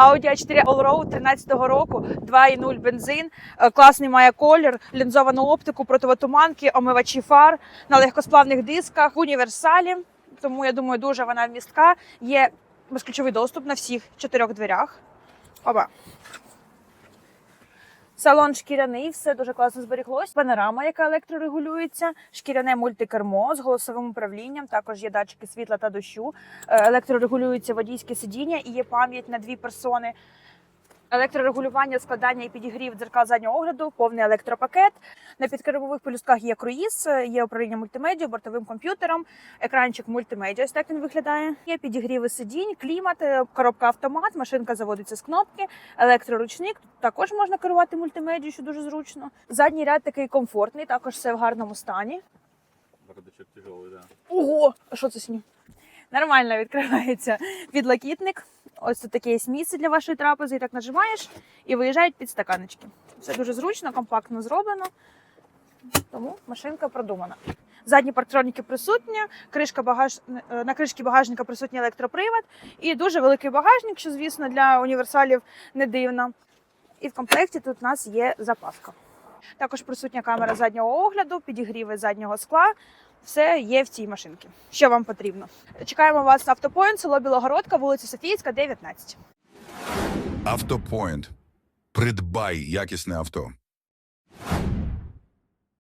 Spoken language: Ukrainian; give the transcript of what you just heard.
Audi A4 Allroad 13-го року, 2.0 бензин, е, класний має колір, лінзовану оптику, противотуманки, омивачі фар на легкосплавних дисках, універсалі. Тому я думаю, дуже вона вмістка. Є безключовий доступ на всіх чотирьох дверях. Оба. Салон шкіряний, все дуже класно зберіглось. Панорама, яка електрорегулюється, шкіряне мультикермо з голосовим управлінням. Також є датчики світла та дощу. Е, Електрорегулюється водійське сидіння і є пам'ять на дві персони. Електрорегулювання, складання і підігрів дзеркал заднього огляду, повний електропакет. На підкермових полюсках є круїз, є управління мультимедіа, бортовим комп'ютером, екранчик мультимедіа. Ось так він виглядає. Є підігріви сидінь, клімат, е, коробка автомат, машинка заводиться з кнопки, електроручник. Також можна керувати мультимедією, що дуже зручно. Задній ряд такий комфортний, також все в гарному стані. Бардачок тяжелый, да. Ого, а що це з ним? Нормально відкривається підлокітник. Ось тут таке є місце для вашої трапези. І так нажимаєш і виїжджають підстаканнички. Все дуже зручно, компактно зроблено. Тому машинка продумана. Задні парктроніки присутні, кришка багаж... е, на кришці багажника присутній електропривод і дуже великий багажник, що, звісно, для універсалів не дивно. І в комплекті тут у нас є запаска. Також присутня камера заднього огляду, підігріви заднього скла. Все є в цій машинці. Що вам потрібно? Чекаємо вас на автопоінт, село Білогородка, вулиця Софійська, 19. Автопоінт. Придбай якісне авто.